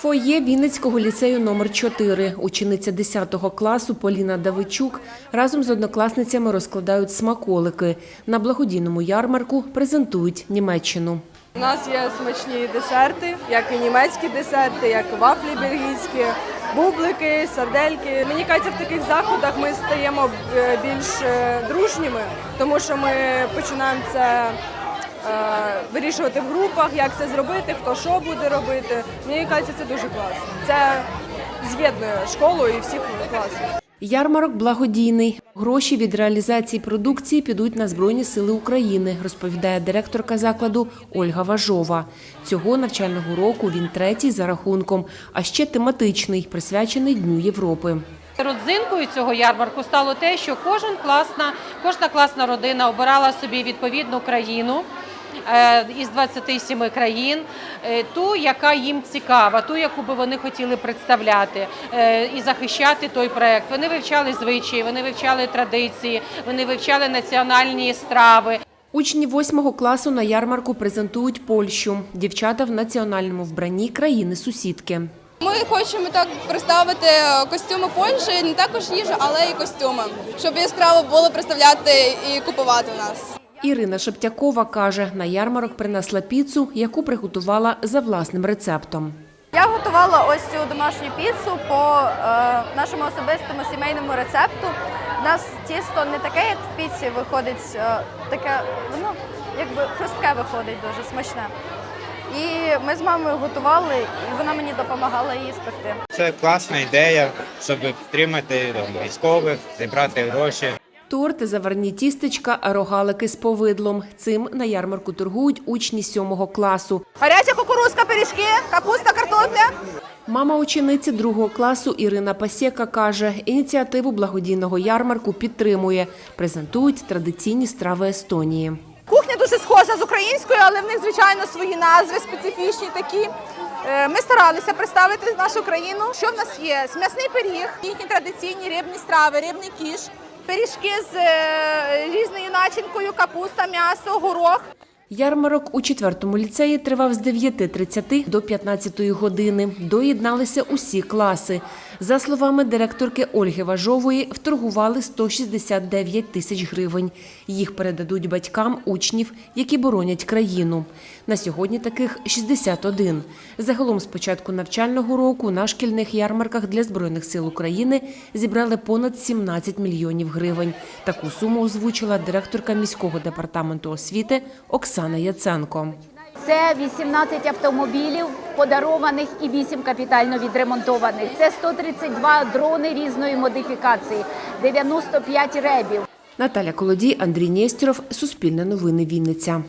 Фоє Вінницького ліцею номер 4 Учениця 10 класу Поліна Давичук разом з однокласницями розкладають смаколики. На благодійному ярмарку презентують Німеччину. У нас є смачні десерти, як і німецькі десерти, як вафлі бельгійські, бублики, сардельки. Мені кажеться, в таких заходах ми стаємо е, більш е, дружніми, тому що ми починаємо це вирішувати в групах, як це зробити, хто що буде робити. Мені кажеться, це дуже класно. Це з'єднує школу і всіх класів. Ярмарок благодійний. Гроші від реалізації продукції підуть на Збройні сили України, розповідає директорка закладу Ольга Важова. Цього навчального року він третій за рахунком, а ще тематичний, присвячений Дню Європи. Родзинкою цього ярмарку стало те, що кожен класна, кожна класна родина обирала собі відповідну країну е, із 27 країн, е, ту, яка їм цікава, ту, яку би вони хотіли представляти е, і захищати той проект. Вони вивчали звичаї, вони вивчали традиції, вони вивчали національні страви. Учні восьмого класу на ярмарку презентують Польщу. Дівчата в національному вбранні країни-сусідки. Ми хочемо так представити костюми Польщі, не також їжу, але і костюми, щоб яскраво було представляти і купувати у нас. Ірина Шептякова каже, на ярмарок принесла піцу, яку приготувала за власним рецептом. Я готувала ось цю домашню піцу по е, нашому особистому сімейному рецепту. У нас тісто не таке, як в піці виходить, е, таке, воно якби хрустке виходить дуже смачне. І ми з мамою готували, і вона мені допомагала її спекти. Це класна ідея, щоб підтримати військових, зібрати гроші. Торти, заварні тістечка, рогалики з повидлом. Цим на ярмарку торгують учні сьомого класу. Гаряча кукурузка, пиріжки, капуста, картопля. Мама учениці другого класу Ірина Пасєка каже, ініціативу благодійного ярмарку підтримує. Презентують традиційні страви Естонії. Кухня дуже схожа з українською, але в них, звичайно, свої назви специфічні такі. Е, Ми старалися представити нашу країну. Що в нас є? М'ясний пиріг, їхні традиційні рибні страви, рибний кіш, пиріжки з е, різною начинкою, капуста, м'ясо, горох. Ярмарок у четвертому ліцеї тривав з 9.30 до 15 години. Доєдналися усі класи. За словами директорки Ольги Важової, вторгували 169 тисяч гривень. Їх передадуть батькам учнів, які боронять країну. На сьогодні таких 61. Загалом з початку навчального року на шкільних ярмарках для Збройних сил України зібрали понад 17 мільйонів гривень. Таку суму озвучила директорка міського департаменту освіти Оксана Яценко. Це 18 автомобілів подарованих і 8 капітально відремонтованих. Це 132 дрони різної модифікації, 95 ребів. Наталя Колодій, Андрій Нєстіров, Суспільне новини Вінниця.